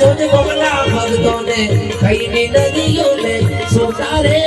ಧೋನಿ ಬಮಲ ಮಗದೋನೆ ಕೈ ನಿನದಿಯೋನೆ ಸುತಾರೆ